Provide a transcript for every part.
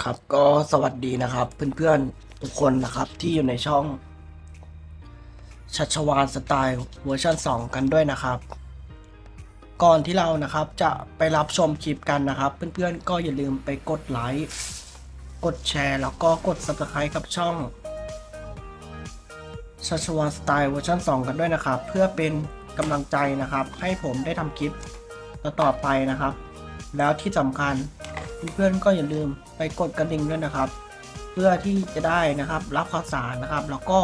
ครับก็สวัสดีนะครับ เพื่อนๆทุกคนนะครับที่อยู่ในช่องชัชวานสไตล์เวอร์ชัน2 กันด้วยนะครับ ก่อนที่เรานะครับจะไปรับชมคลิปกันนะครับ เพื่อนๆก็อย่าลืมไปกดไลค์กดแชร์แล้วก็กด subscribe กับช่องชัชวานสไตล์เวอร์ชัน2 กันด้วยนะครับ เพื่อเป็นกำลังใจนะครับ ให้ผมได้ทำคลิปต่อๆไปนะครับ แล้วที่สำคัญ เพื่อนๆก็อย่าลืมไปกดกระดิ่งด้วยนะครับ เพื่อที่จะได้นะครับรับข่าวสารนะครับ แล้วก็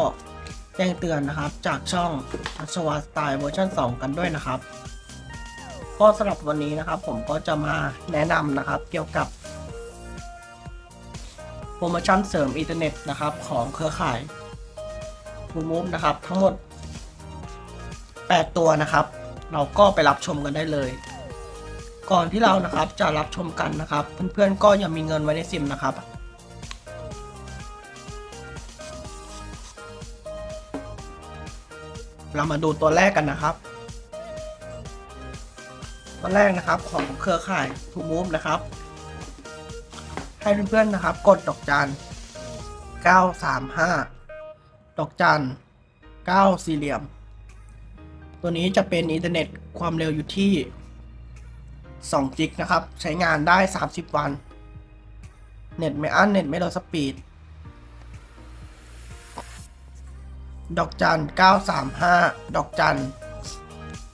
แจ้งเตือนนะครับ จากช่องอัศวาสไตล์เวอร์ชัน2 กันด้วยนะครับ ก็สำหรับวันนี้นะครับ ผมก็จะมาแนะนำนะครับ เกี่ยวกับโปรโมชั่นเสริมอินเทอร์เน็ตนะครับ ของเครือข่ายฟูมูฟนะครับ ทั้งหมด 8 ตัวนะครับ เราก็ไปรับชมกันได้เลย ก่อนที่เรานะครับจะรับชมกันนะครับ เพื่อนๆก็อย่ามีเงินไว้ในซิมนะครับ เรามาดูตัวแรกกันนะครับ ตัวแรกนะครับของเครือข่ายทูมูฟนะครับ ให้เพื่อนๆนะครับ กดดอกจัน 935 ดอกจัน 9 สี่เหลี่ยม ตัวนี้จะเป็นอินเทอร์เน็ตความเร็วอยู่ที่ 2 จิกนะครับ ใช้งานได้ 30 วัน เน็ตไม่อั้นเน็ตไม่ลดสปีด ดอกจัน 935 ดอกจัน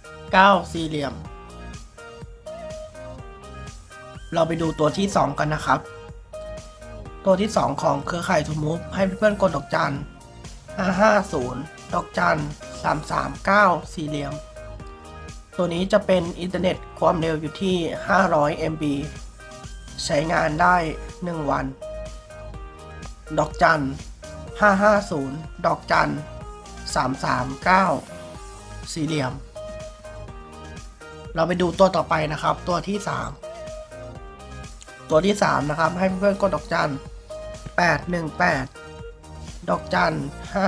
9 สี่เหลี่ยม เราไปดูตัวที่ 2 กันนะครับ ตัวที่ 2 ของเครือข่ายทูมูฟให้เพื่อนๆกดดอกจัน 550 ดอกจัน 339 สี่เหลี่ยม ตัวนี้จะเป็นอินเทอร์เน็ตความเร็วอยู่ที่ 500 MB ใช้งานได้ 1 วัน ดอกจัน 550 ดอกจัน 339 สี่เหลี่ยม เราไปดูตัวต่อไปนะครับ ตัวที่ 3 ตัวที่ 3 นะครับ ให้เพื่อนๆกดดอกจัน 818 ดอกจัน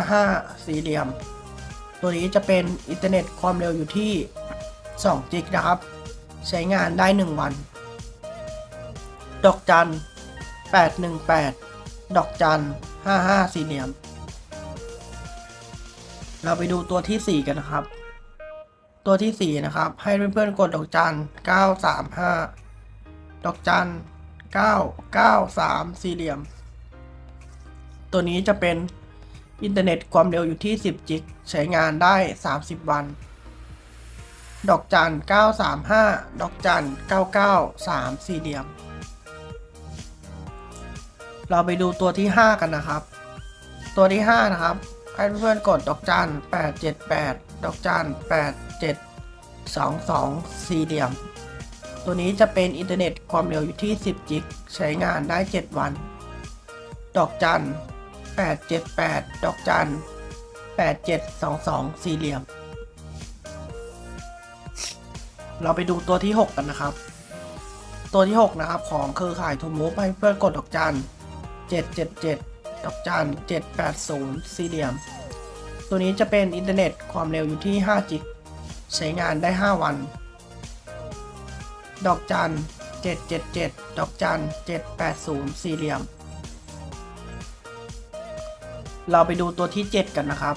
55 สี่เหลี่ยม ตัวนี้จะเป็นอินเทอร์เน็ตความเร็วอยู่ที่ 2จิกนะครับ ใช้งานได้ 1 วัน ดอกจัน 818 ดอกจัน 55 สี่เหลี่ยม เราไปดูตัวที่ 4 กันนะครับ ตัวที่ 4 นะครับ ให้เพื่อนๆกดดอกจัน 935 ดอกจัน 993 สี่เหลี่ยม ตัวนี้จะเป็นอินเทอร์เน็ตความเร็วอยู่ที่ 10 จิก ใช้งานได้ 30 วัน ดอกจัน 935 ดอกจัน 993 สี่เหลี่ยม เราไปดูตัวที่ 5 กันนะครับ ตัวที่ 5 นะครับ ให้เพื่อนๆกดดอกจัน 878 ดอกจัน 8722 สี่เหลี่ยม ตัวนี้จะเป็นอินเทอร์เน็ตความเร็วอยู่ที่ 10 จิก ใช้งานได้ 7 วัน ดอกจัน 878 ดอกจัน 8722 สี่เหลี่ยม เราไปดูตัวที่ 6 กันนะครับ ตัวที่ 6 นะครับ ของเครือข่ายทูมูฟให้เพื่อนกดดอกจัน777 ดอกจัน780 สี่เหลี่ยม ตัวนี้จะเป็นอินเทอร์เน็ตความเร็วอยู่ที่5จิกใช้งานได้ 5 วัน ดอกจัน777 ดอกจัน780 สี่เหลี่ยม เราไปดูตัวที่ 7 กันนะครับ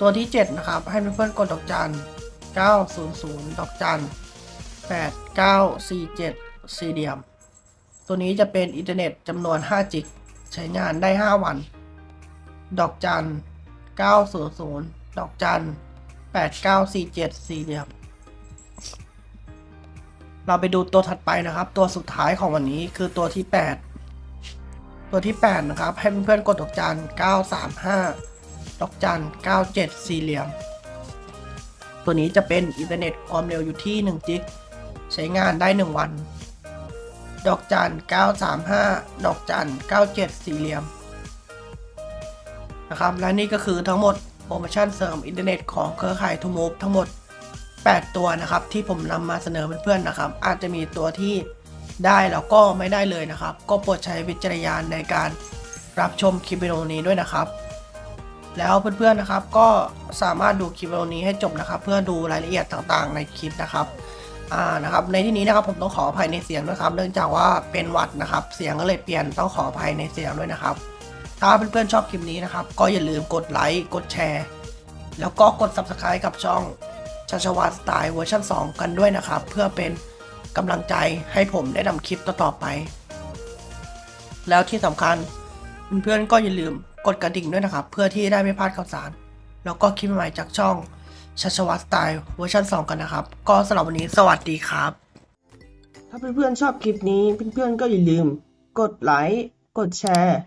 ตัวที่ 7 นะครับ ให้เพื่อนๆกดดอกจัน 900 ดอกจัน 8947 สี่เหลี่ยม ตัวนี้จะเป็นอินเทอร์เน็ตจำนวน 5 จิก ใช้งานได้ 5 วัน ดอกจัน 900 ดอกจัน 8947 สี่เหลี่ยม เราไปดูตัวถัดไปนะครับ ตัวสุดท้ายของวันนี้คือตัวที่ 8 ตัวที่ 8 นะครับ ให้เพื่อนๆกดดอกจัน 935 ดอกจัน 97 สี่เหลี่ยม ตัวนี้จะเป็นอินเทอร์เน็ตความเร็วอยู่ที่1จิกใช้งานได้ 1 วัน ดอกจัน 935 ดอกจัน 97 สี่เหลี่ยมนะครับ และนี่ก็คือทั้งหมดโปรโมชั่นเสริมอินเทอร์เน็ตของเครือข่ายทูมูฟทั้งหมด 8 ตัวนะครับ ที่ผมนำมาเสนอเพื่อนๆนะครับ อาจจะมีตัวที่ได้แล้วก็ไม่ได้เลยนะครับ ก็โปรดใช้วิจารณญาณในการรับชมคลิปวิดีโอนี้ด้วยนะครับ แล้วเพื่อนๆนะครับก็สามารถดูคลิปวิดีโอนี้ให้จบนะครับ เพื่อดูรายละเอียดต่างๆ ในคลิปนะครับอ่านะครับในที่นี้นะครับผมต้องขออภัยในเสียงด้วยครับ เนื่องจากว่าเป็นหวัดนะครับ เสียงก็เลยเปลี่ยนต้องขออภัยในเสียงด้วยนะครับ ถ้าเพื่อนๆชอบคลิปนี้นะครับ ก็อย่าลืมกดไลค์กดแชร์ แล้วก็กด subscribe กับช่องชัชวานสไตล์เวอร์ชัน2 กันด้วยนะครับ เพื่อเป็นกำลังใจให้ผมได้นำคลิปต่อๆไป แล้วที่สำคัญเพื่อนๆก็อย่าลืม กดกระดิ่งด้วยนะครับ เพื่อที่ได้ไม่พลาดข่าวสาร แล้วก็คลิปใหม่จากช่องชัชวัตสไตล์เวอร์ชัน2 กันนะครับ ก็สำหรับวันนี้สวัสดีครับ ถ้าเพื่อนๆชอบคลิปนี้เพื่อนๆก็อย่าลืม กดไลค์กดแชร์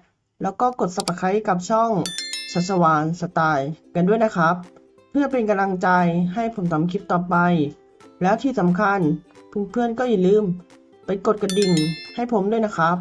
แล้วก็กด subscribe กับช่องชัชวานสไตล์กันด้วยนะครับ เพื่อเป็นกำลังใจให้ผมทำคลิปต่อไป แล้วที่สำคัญเพื่อนๆก็อย่าลืม ไปกดกระดิ่งให้ผมด้วยนะครับ